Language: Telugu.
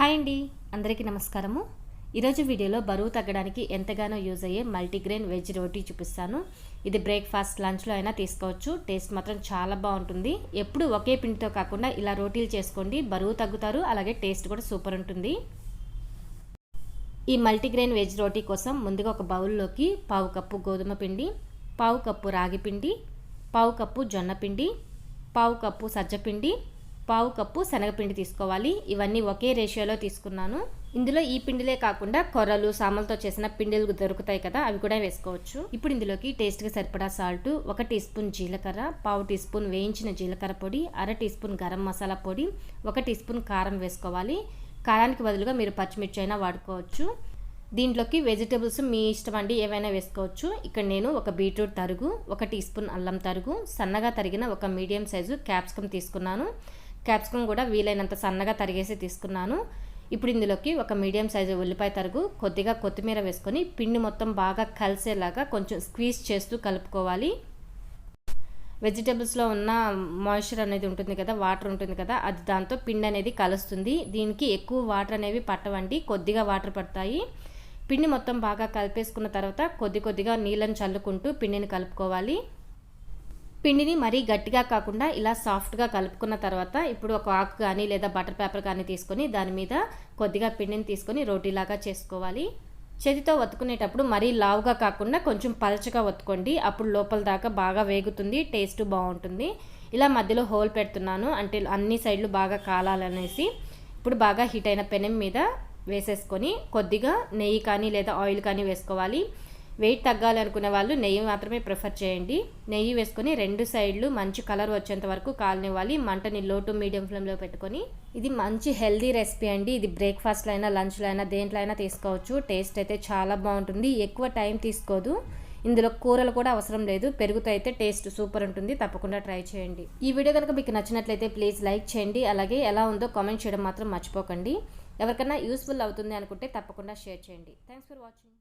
హాయ్ అండి అందరికీ నమస్కారము. ఈరోజు వీడియోలో బరువు తగ్గడానికి ఎంతగానో యూజ్ అయ్యే మల్టీగ్రెయిన్ వెజ్ రోటీ చూపిస్తాను. ఇది బ్రేక్ఫాస్ట్ లంచ్లో అయినా తీసుకోవచ్చు. టేస్ట్ మాత్రం చాలా బాగుంటుంది. ఎప్పుడు ఒకే పిండితో కాకుండా ఇలా రోటీలు చేసుకోండి బరువు తగ్గుతారు అలాగే టేస్ట్ కూడా సూపర్ ఉంటుంది. ఈ మల్టీగ్రెయిన్ వెజ్ రోటీ కోసం ముందుగా ఒక బౌల్లోకి పావు కప్పు గోధుమ పిండి పావు కప్పు రాగి పిండి పావు కప్పు జొన్న పిండి పావు కప్పు సజ్జపిండి పావు కప్పు శనగపిండి తీసుకోవాలి. ఇవన్నీ ఒకే రేషియోలో తీసుకున్నాను. ఇందులో ఈ పిండిలే కాకుండా కొర్రలు సామలతో చేసిన పిండిలు దొరుకుతాయి కదా అవి కూడా వేసుకోవచ్చు. ఇప్పుడు ఇందులోకి టేస్ట్గా సరిపడా సాల్ట్ ఒక టీ స్పూన్ జీలకర్ర పావు టీ స్పూన్ వేయించిన జీలకర్ర పొడి అర టీ స్పూన్ గరం మసాలా పొడి ఒక టీ స్పూన్ కారం వేసుకోవాలి. కారానికి బదులుగా మీరు పచ్చిమిర్చి అయినా వాడుకోవచ్చు. దీంట్లోకి వెజిటేబుల్స్ మీ ఇష్టం అండి ఏవైనా వేసుకోవచ్చు. ఇక్కడ నేను ఒక బీట్రూట్ తరుగు ఒక టీ స్పూన్ అల్లం తరుగు సన్నగా తరిగిన ఒక మీడియం సైజు క్యాప్సికమ్ తీసుకున్నాను. క్యాప్సికమ్ కూడా వీలైనంత సన్నగా తరిగేసి తీసుకున్నాను. ఇప్పుడు ఇందులోకి ఒక మీడియం సైజు ఉల్లిపాయ తరుగు కొద్దిగా కొత్తిమీర వేసుకొని పిండి మొత్తం బాగా కలిసేలాగా కొంచెం స్క్వీజ్ చేస్తూ కలుపుకోవాలి. వెజిటేబుల్స్లో ఉన్న మాయిశ్చర్ అనేది ఉంటుంది కదా వాటర్ ఉంటుంది కదా అది దాంతో పిండి అనేది కలుస్తుంది. దీనికి ఎక్కువ వాటర్ అనేవి పట్టవండి కొద్దిగా వాటర్ పడతాయి. పిండి మొత్తం బాగా కలిపేసుకున్న తర్వాత కొద్ది కొద్దిగా నీళ్ళని చల్లుకుంటూ పిండిని కలుపుకోవాలి. పిండిని మరీ గట్టిగా కాకుండా ఇలా సాఫ్ట్గా కలుపుకున్న తర్వాత ఇప్పుడు ఒక ఆకు కానీ లేదా బటర్ పేపర్ కానీ తీసుకొని దాని మీద కొద్దిగా పిండిని తీసుకొని రోటీలాగా చేసుకోవాలి. చేతితో వత్తుకునేటప్పుడు మరీ లావుగా కాకుండా కొంచెం పలచగా వత్తుకోండి. అప్పుడు లోపల దాకా బాగా వేగుతుంది టేస్ట్ బాగుంటుంది. ఇలా మధ్యలో హోల్ పెడుతున్నాను. అంటే అన్ని సైడ్లు బాగా కాలాలనేసి ఇప్పుడు బాగా హీట్ అయిన పెనం మీద వేసేసుకొని కొద్దిగా నెయ్యి కానీ లేదా ఆయిల్ కానీ వేసుకోవాలి. వెయిట్ తగ్గాలనుకున్న వాళ్ళు నెయ్యి మాత్రమే ప్రిఫర్ చేయండి. నెయ్యి వేసుకొని రెండు సైడ్లు మంచి కలర్ వచ్చేంత వరకు కాలనివ్వాలి. మంటని లో టు మీడియం ఫ్లేమ్లో పెట్టుకొని. ఇది మంచి హెల్దీ రెసిపీ అండి. ఇది బ్రేక్ఫాస్ట్లో అయినా లంచ్లో అయినా దేంట్లో అయినా తీసుకోవచ్చు. టేస్ట్ అయితే చాలా బాగుంటుంది. ఎక్కువ టైం తీసుకోదు. ఇందులో కూరలు కూడా అవసరం లేదు. పెరుగుతో అయితే టేస్ట్ సూపర్ ఉంటుంది. తప్పకుండా ట్రై చేయండి. ఈ వీడియో కనుక మీకు నచ్చినట్లయితే ప్లీజ్ లైక్ చేయండి. అలాగే ఎలా ఉందో కామెంట్ చేయడం మాత్రం మర్చిపోకండి. ఎవరికైనా యూస్ఫుల్ అవుతుంది అనుకుంటే తప్పకుండా షేర్ చేయండి. Thanks for watching